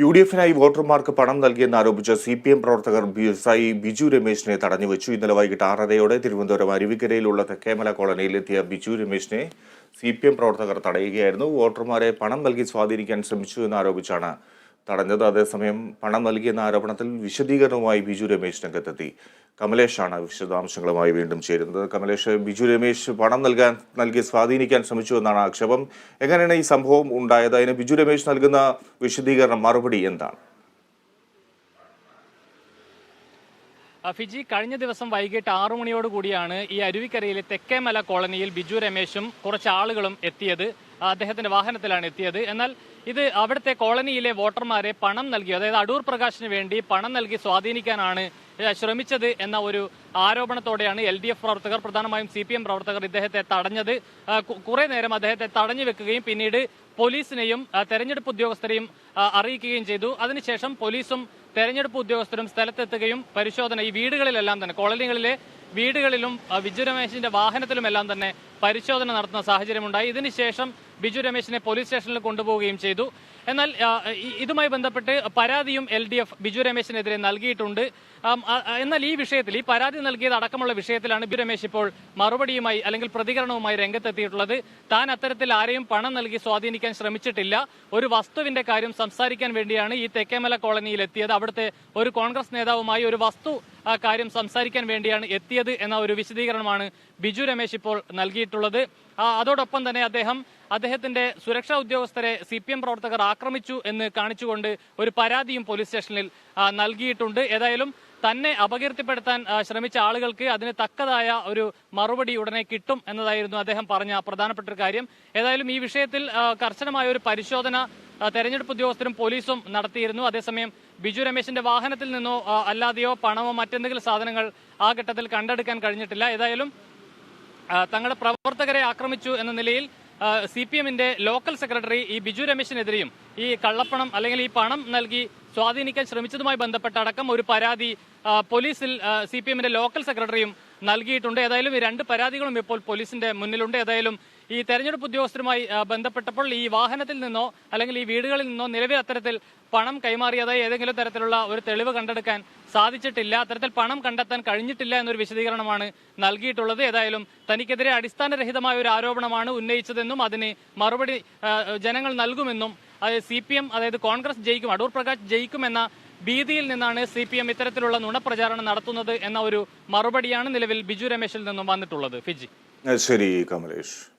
U D എഫിനായി വോട്ടർമാർക്ക് പണം നൽകിയെന്ന് ആരോപിച്ച സി പി എം പ്രവർത്തകർ സായി ബിജു രമേശിനെ തടഞ്ഞുവെച്ചു. ഇന്നലെ വൈകിട്ട് ആറരയോടെ തിരുവനന്തപുരം അരുവിക്കരയിലുള്ള തെക്കേമല കോളനിയിലെത്തിയ ബിജു രമേശിനെ സി പി എം പ്രവർത്തകർ തടയുകയായിരുന്നു. വോട്ടർമാരെ പണം നൽകി സ്വാധീനിക്കാൻ ശ്രമിച്ചു എന്നാരോപിച്ചാണ് തടഞ്ഞത്. അതേസമയം പണം നൽകിയെന്ന ആരോപണത്തിൽ വിശദീകരണവുമായി ബിജു രമേശ് രംഗത്തെത്തി. കമലേഷാണ് വിശദാംശങ്ങളുമായി വീണ്ടും ചേരുന്നത്. കമലേഷ് ബിജു രമേശ് പണം നൽകാൻ നൽകി സ്വാധീനിക്കാൻ ശ്രമിച്ചു എന്നാണ് ആക്ഷേപം. എങ്ങനെയാണ് ഈ സംഭവം ഉണ്ടായത്? അതിന് ബിജു രമേശ് നൽകുന്ന വിശദീകരണം മറുപടി എന്താണ്? ഫിജി കഴിഞ്ഞ ദിവസം വൈകിട്ട് ആറു മണിയോട് കൂടിയാണ് ഈ അരുവിക്കരയിലെ തെക്കേമല കോളനിയിൽ ബിജു രമേശും കുറച്ച് ആളുകളും എത്തിയത്. അദ്ദേഹത്തിന്റെ വാഹനത്തിലാണ് എത്തിയത്. എന്നാൽ ഇത് അവിടുത്തെ കോളനിയിലെ വോട്ടർമാരെ പണം നൽകി അതായത് അടൂർ പ്രകാശിന് വേണ്ടി പണം നൽകി സ്വാധീനിക്കാനാണ് ശ്രമിച്ചത് എന്ന ഒരു ആരോപണത്തോടെയാണ് എൽ ഡി എഫ് പ്രവർത്തകർ പ്രധാനമായും സി പി എം പ്രവർത്തകർ ഇദ്ദേഹത്തെ തടഞ്ഞത്. കുറെ നേരം അദ്ദേഹത്തെ തടഞ്ഞു വെക്കുകയും പിന്നീട് പോലീസിനെയും തെരഞ്ഞെടുപ്പ് ഉദ്യോഗസ്ഥരെയും അറിയിക്കുകയും ചെയ്തു. അതിനുശേഷം പോലീസും തെരഞ്ഞെടുപ്പ് ഉദ്യോഗസ്ഥരും സ്ഥലത്തെത്തുകയും പരിശോധന ഈ വീടുകളിലെല്ലാം തന്നെ കോളനികളിലെ വീടുകളിലും വിജു രമേശിന്റെ വാഹനത്തിലുമെല്ലാം തന്നെ പരിശോധന നടത്തുന്ന സാഹചര്യമുണ്ടായി. ഇതിനുശേഷം ബിജു രമേശിനെ പോലീസ് സ്റ്റേഷനിൽ കൊണ്ടുപോവുകയും ചെയ്തു. എന്നാൽ ഇതുമായി ബന്ധപ്പെട്ട് പരാതിയും എൽ ഡി എഫ് ബിജു രമേശിനെതിരെ നൽകിയിട്ടുണ്ട്. എന്നാൽ ഈ വിഷയത്തിൽ ഈ പരാതി നൽകിയത് അടക്കമുള്ള വിഷയത്തിലാണ് ബിജു രമേശ് ഇപ്പോൾ മറുപടിയുമായി അല്ലെങ്കിൽ പ്രതികരണവുമായി രംഗത്തെത്തിയിട്ടുള്ളത്. താൻ അത്തരത്തിൽ ആരെയും പണം നൽകി സ്വാധീനിക്കാൻ ശ്രമിച്ചിട്ടില്ല. ഒരു വസ്തുവിന്റെ കാര്യം സംസാരിക്കാൻ വേണ്ടിയാണ് ഈ തെക്കേമല കോളനിയിൽ എത്തിയത്. അവിടുത്തെ ഒരു കോൺഗ്രസ് നേതാവുമായി ഒരു വസ്തു കാര്യം സംസാരിക്കാൻ വേണ്ടിയാണ് എത്തിയത് എന്ന ഒരു വിശദീകരണമാണ് ബിജു രമേശ് ഇപ്പോൾ നൽകിയിട്ടുള്ളത്. അതോടൊപ്പം തന്നെ അദ്ദേഹം അദ്ദേഹത്തിന്റെ സുരക്ഷാ ഉദ്യോഗസ്ഥരെ സി പി എം പ്രവർത്തകർ ആക്രമിച്ചു എന്ന് കാണിച്ചുകൊണ്ട് ഒരു പരാതിയും പോലീസ് സ്റ്റേഷനിൽ നൽകിയിട്ടുണ്ട്. ഏതായാലും തന്നെ അപകീർത്തിപ്പെടുത്താൻ ശ്രമിച്ച ആളുകൾക്ക് അതിന് തക്കതായ ഒരു മറുപടി ഉടനെ കിട്ടും എന്നതായിരുന്നു അദ്ദേഹം പറഞ്ഞ പ്രധാനപ്പെട്ട ഒരു കാര്യം. ഏതായാലും ഈ വിഷയത്തിൽ കർശനമായ ഒരു പരിശോധന തെരഞ്ഞെടുപ്പ് ഉദ്യോഗസ്ഥരും പോലീസും നടത്തിയിരുന്നു. അതേസമയം ബിജു രമേശിന്റെ വാഹനത്തിൽ നിന്നോ അല്ലാതെയോ പണമോ മറ്റെന്തെങ്കിലും സാധനങ്ങൾ ആ ഘട്ടത്തിൽ കണ്ടെടുക്കാൻ കഴിഞ്ഞിട്ടില്ല. ഏതായാലും തങ്ങളുടെ പ്രവർത്തകരെ ആക്രമിച്ചു എന്ന നിലയിൽ സി പി എമ്മിന്റെ ലോക്കൽ സെക്രട്ടറി ഈ ബിജു രമേശിനെതിരെയും ഈ കള്ളപ്പണം അല്ലെങ്കിൽ ഈ പണം നൽകി സ്വാധീനിക്കാൻ ശ്രമിച്ചതുമായി ബന്ധപ്പെട്ട അടക്കം ഒരു പരാതി പോലീസിൽ സി പി എമ്മിന്റെ ലോക്കൽ സെക്രട്ടറിയും നൽകിയിട്ടുണ്ട്. ഏതായാലും ഈ രണ്ട് പരാതികളും ഇപ്പോൾ പോലീസിന്റെ മുന്നിലുണ്ട്. ഏതായാലും ഈ തെരഞ്ഞെടുപ്പ് ഉദ്യോഗസ്ഥരുമായി ബന്ധപ്പെട്ടപ്പോൾ ഈ വാഹനത്തിൽ നിന്നോ അല്ലെങ്കിൽ ഈ വീടുകളിൽ നിന്നോ നിലവിൽ അത്തരത്തിൽ പണം കൈമാറിയതായി ഏതെങ്കിലും തരത്തിലുള്ള ഒരു തെളിവ് കണ്ടെടുക്കാൻ സാധിച്ചിട്ടില്ല. അത്തരത്തിൽ പണം കണ്ടെത്താൻ കഴിഞ്ഞിട്ടില്ല എന്നൊരു വിശദീകരണമാണ് നൽകിയിട്ടുള്ളത്. ഏതായാലും തനിക്കെതിരെ അടിസ്ഥാനരഹിതമായ ഒരു ആരോപണമാണ് ഉന്നയിച്ചതെന്നും അതിന് മറുപടി ജനങ്ങൾ നൽകുമെന്നും സി പി എം അതായത് കോൺഗ്രസ് ജയിക്കും അടൂർ പ്രകാശ് ജയിക്കുമെന്ന ഭീതിയിൽ നിന്നാണ് സി പി എം ഇത്തരത്തിലുള്ള നുണപ്രചാരണം നടത്തുന്നത് എന്ന ഒരു മറുപടിയാണ് നിലവിൽ ബിജു രമേശിൽ നിന്നും വന്നിട്ടുള്ളത്. ഫിജി. ശരി കമലേഷ്.